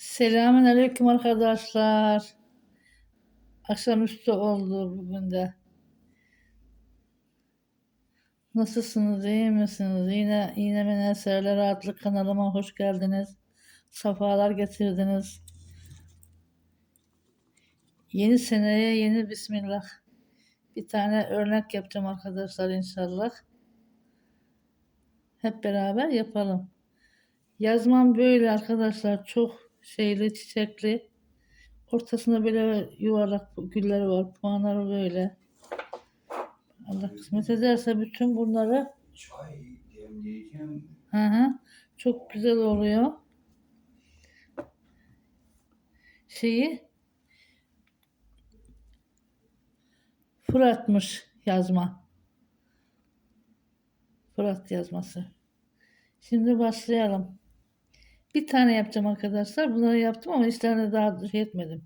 Selamün aleyküm arkadaşlar. Akşamüstü oldu bugün de. Nasılsınız, iyi misiniz? Yine yine ben Eserler adlı kanalıma hoş geldiniz. Safalar getirdiniz. Yeni seneye yeni bismillah. Bir tane örnek yapacağım arkadaşlar inşallah. Hep beraber yapalım. Yazmam böyle arkadaşlar. Çok şeyli, çiçekli. Ortasında böyle yuvarlak gülleri var. Puanları böyle. Allah kısmet ederse bütün bunları Çay demleyeceğim. hı hı, çok güzel oluyor. Şeyi Fırat'mış yazma. Fırat yazması. Şimdi başlayalım. Bir tane yapacağım arkadaşlar. Bunları yaptım ama içlerine daha şey etmedim.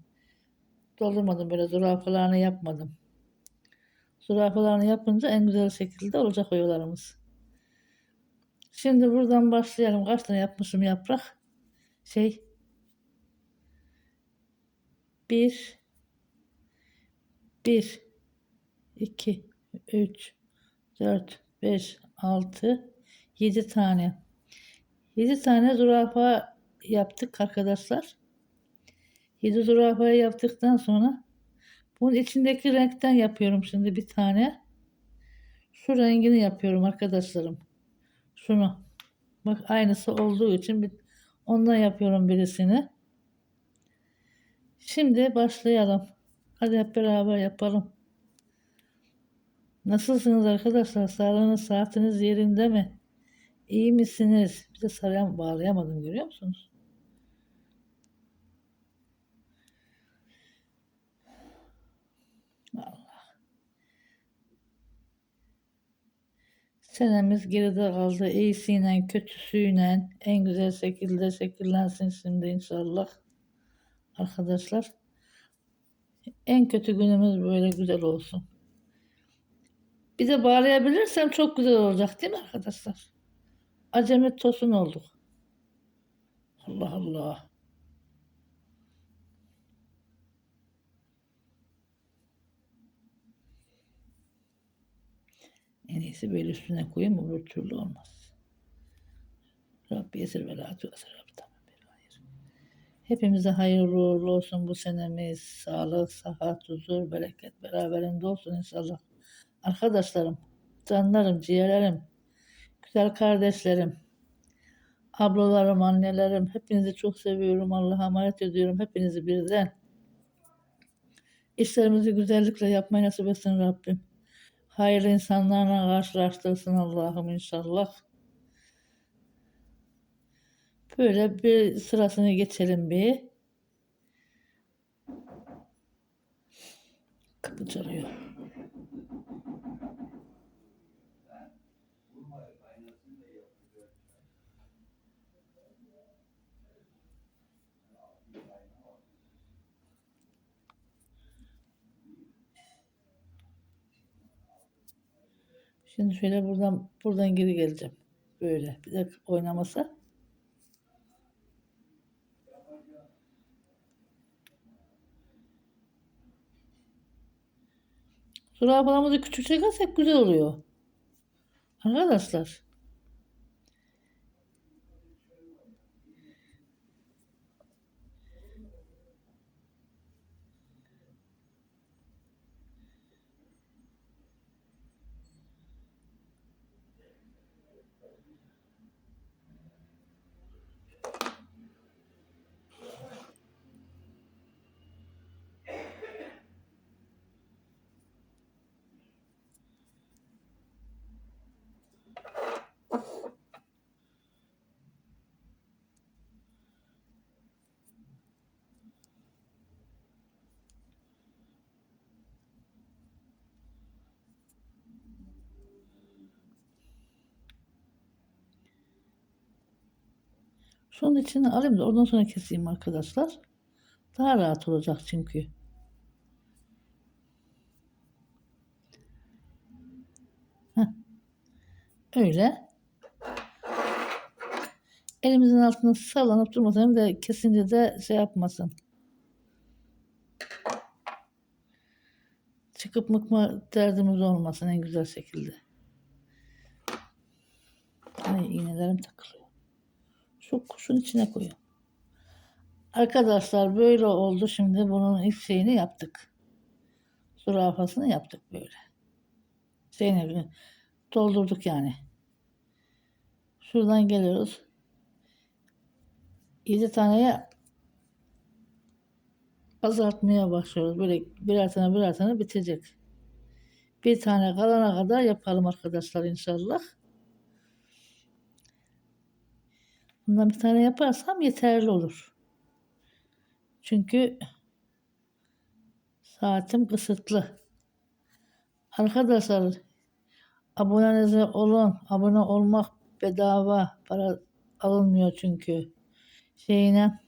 Doldurmadım böyle zürafalarını yapmadım. Zürafalarını yapınca en güzel şekilde olacak oyalarımız. Şimdi buradan başlayalım. Kaç tane yapmışım yaprak? Şey. Bir. Bir. iki, Üç. Dört. Beş. Altı. Yedi tane. Yedi tane zürafa yaptık arkadaşlar. Yedi zürafayı yaptıktan sonra bunun içindeki renkten yapıyorum şimdi bir tane. Şu rengini yapıyorum arkadaşlarım. Şunu. Bak aynısı olduğu için bir, ondan yapıyorum birisini. Şimdi başlayalım. Hadi hep beraber yapalım. Nasılsınız arkadaşlar? Sağlığınız, saatiniz yerinde mi? İyi misiniz? Bir de sarayam bağlayamadım görüyor musunuz? Allah. Senemiz geride kaldı. İyisiyle, kötüsüyle en güzel şekilde şekillensin şimdi inşallah. Arkadaşlar. En kötü günümüz böyle güzel olsun. Bir de bağlayabilirsem çok güzel olacak değil mi arkadaşlar? Acemi tosun olduk. Allah Allah. En iyisi böyle üstüne koyayım öbür türlü olmaz. Rabbi esir ve la tuasir. Hepimize hayırlı uğurlu olsun bu senemiz. Sağlık, sıhhat, huzur, bereket beraberinde olsun inşallah. Arkadaşlarım, canlarım, ciğerlerim, güzel kardeşlerim, ablalarım, annelerim, hepinizi çok seviyorum. Allah'a emanet ediyorum hepinizi birden. İşlerimizi güzellikle yapmayı nasip etsin Rabbim. Hayırlı insanlarla karşılaştırsın Allah'ım inşallah. Böyle bir sırasını geçelim bir. Kapı çalıyor. Şimdi şöyle buradan buradan geri geleceğim. Böyle. Bir de oynamasa. Zürafalarımızı küçük çekersek güzel oluyor. Arkadaşlar. Şunun içine alayım da ondan sonra keseyim arkadaşlar. Daha rahat olacak çünkü. Heh. Öyle. elimizin altında sallanıp durmasın hem de kesince de şey yapmasın. Çıkıp mıkma derdimiz olmasın en güzel şekilde. Ay iğnelerim takılıyor. Şu kuşun içine koyuyorum. Arkadaşlar böyle oldu. Şimdi bunun ilk şeyini yaptık. Zürafasını yaptık böyle. Şeyini doldurduk yani. Şuradan geliyoruz. 7 taneye azaltmaya başlıyoruz. Böyle birer tane birer tane bitecek. Bir tane kalana kadar yapalım arkadaşlar inşallah. Bundan bir tane yaparsam yeterli olur. Çünkü saatim kısıtlı. Arkadaşlar abonenize olun. Abone olmak bedava. Para alınmıyor çünkü. Şeyine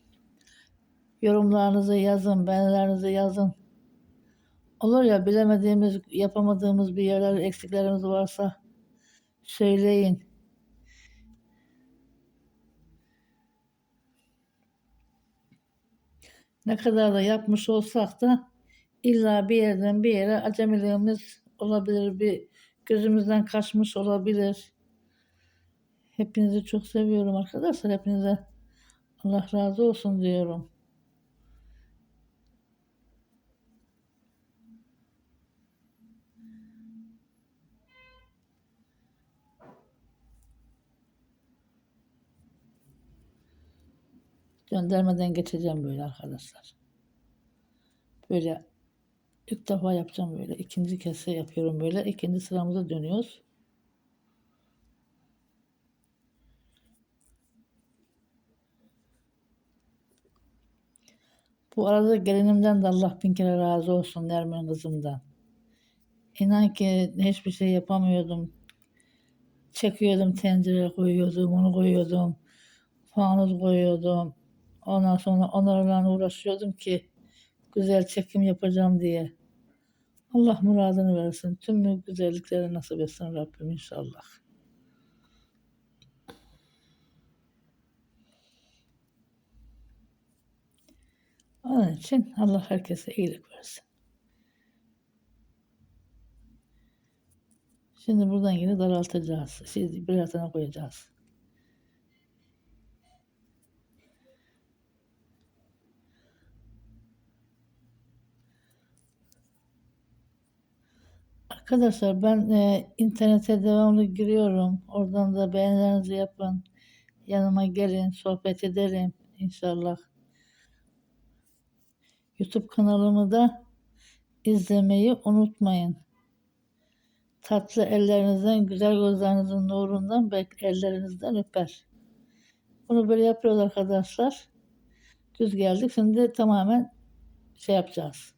yorumlarınızı yazın, beğenilerinizi yazın. Olur ya bilemediğimiz, yapamadığımız bir yerler, eksiklerimiz varsa söyleyin. Ne kadar da yapmış olsak da illa bir yerden bir yere acemiliğimiz olabilir, bir gözümüzden kaçmış olabilir. Hepinizi çok seviyorum arkadaşlar. Hepinize Allah razı olsun diyorum. Göndermeden geçeceğim böyle arkadaşlar. Böyle ilk defa yapacağım böyle. ikinci kese yapıyorum böyle. İkinci sıramıza dönüyoruz. Bu arada gelinimden de Allah bin kere razı olsun Nermin kızımdan. İnan ki hiçbir şey yapamıyordum. Çekiyordum tencereye koyuyordum, onu koyuyordum. Fanus koyuyordum. Ondan sonra onlarla uğraşıyordum ki güzel çekim yapacağım diye. Allah muradını versin. Tüm güzellikleri nasip etsin Rabbim inşallah. Onun için Allah herkese iyilik versin. Şimdi buradan yine daraltacağız. Şimdi birer tane koyacağız. Arkadaşlar ben e, internete devamlı giriyorum. Oradan da beğenilerinizi yapın. Yanıma gelin, sohbet edelim inşallah. YouTube kanalımı da izlemeyi unutmayın. Tatlı ellerinizden, güzel gözlerinizin nurundan ellerinizden öper. Bunu böyle yapıyoruz arkadaşlar. Düz geldik. Şimdi tamamen şey yapacağız.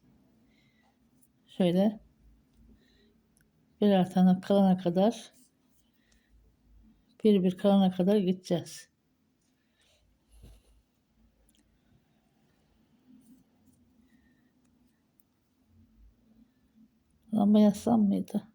Şöyle birer tane kalana kadar bir bir kalana kadar gideceğiz. Lamba yazsam mıydı?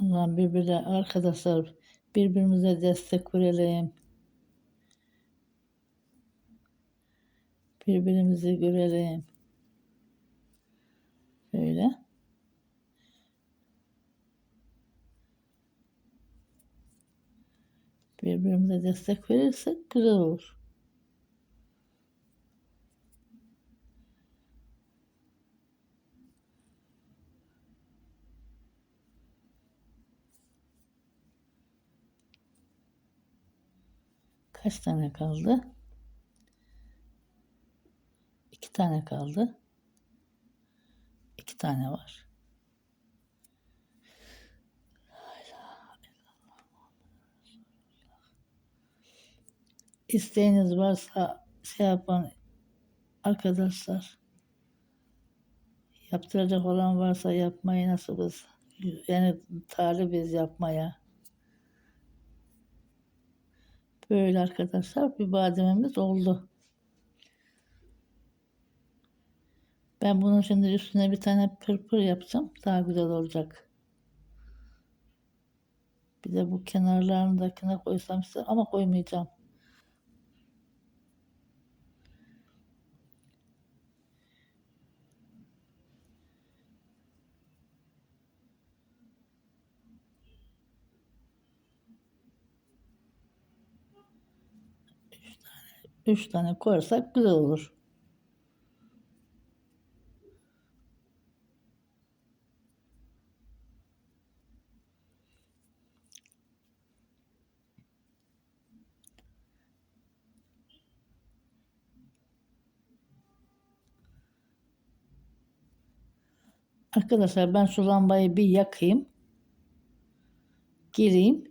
Allah'ım birbirine arkadaşlar birbirimize destek verelim. Birbirimizi görelim. Böyle. Birbirimize destek verirsek güzel olur. Kaç tane kaldı? İki tane kaldı. İki tane var. İsteğiniz varsa şey yapan arkadaşlar yaptıracak olan varsa yapmayı nasıl biz yani talibiz yapmaya. Böyle arkadaşlar bir bademimiz oldu. Ben bunun şimdi üstüne bir tane pırpır yapacağım. Daha güzel olacak. Bir de bu kenarlarındakine koysam size ama koymayacağım. Üç tane koyarsak güzel olur. Arkadaşlar ben şu lambayı bir yakayım. Gireyim.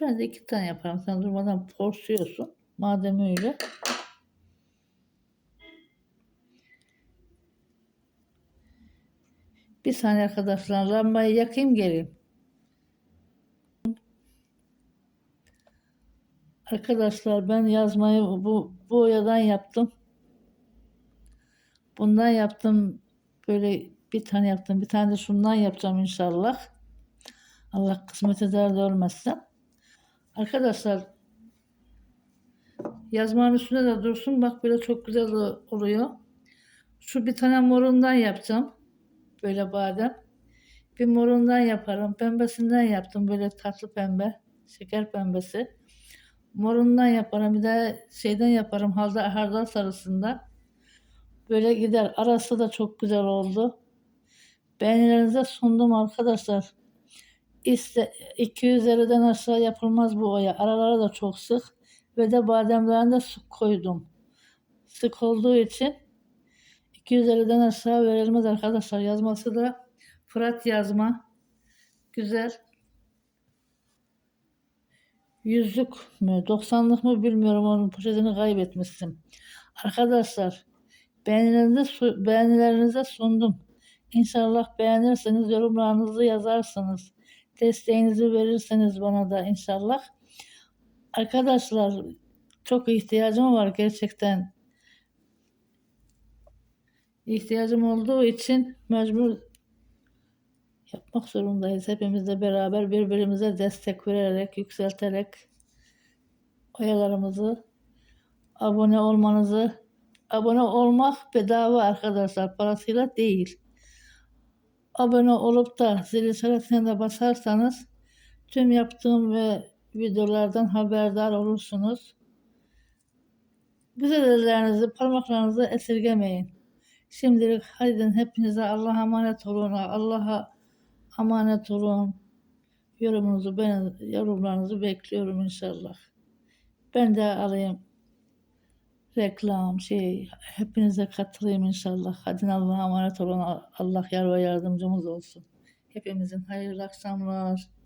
Ben de iki tane yaparım. Sen durmadan porsuyorsun. Madem öyle. Bir saniye arkadaşlar lambayı yakayım geleyim. Arkadaşlar ben yazmayı bu boyadan yaptım. Bundan yaptım. Böyle bir tane yaptım. Bir tane de şundan yapacağım inşallah. Allah kısmet eder de ölmezsem. Arkadaşlar yazmanın üstünde de dursun. Bak böyle çok güzel oluyor. Şu bir tane morundan yapacağım. Böyle badem. Bir morundan yaparım. Pembesinden yaptım. Böyle tatlı pembe. Şeker pembesi. Morundan yaparım. Bir de şeyden yaparım. Hardal, hardal sarısından. Böyle gider. Arası da çok güzel oldu. Beğenilerinize sundum arkadaşlar. İşte 250'den aşağı yapılmaz bu oya. Araları da çok sık. Ve de bademlerini de sık koydum. Sık olduğu için 250'den aşağı verilmez arkadaşlar. Yazması da Fırat yazma. Güzel. Yüzlük mü? 90'lık mı bilmiyorum. Onun poşetini kaybetmiştim. Arkadaşlar beğenilerinize, beğenilerinize sundum. İnşallah beğenirseniz yorumlarınızı yazarsınız. Desteğinizi verirseniz bana da inşallah. Arkadaşlar çok ihtiyacım var gerçekten. İhtiyacım olduğu için mecbur yapmak zorundayız. Hepimiz de beraber birbirimize destek vererek, yükselterek oyalarımızı, abone olmanızı, abone olmak bedava arkadaşlar, parasıyla değil. Abone olup da zil işaretine de basarsanız tüm yaptığım ve videolardan haberdar olursunuz. Güzel ellerinizi, parmaklarınızı esirgemeyin. Şimdilik hadi hepinize Allah'a emanet olun. Allah'a emanet olun. Yorumunuzu, ben, yorumlarınızı bekliyorum inşallah. Ben de alayım reklam şey hepinize katılayım inşallah. Hadi Allah'a emanet olun. Allah yar ve yardımcımız olsun. Hepimizin hayırlı akşamlar.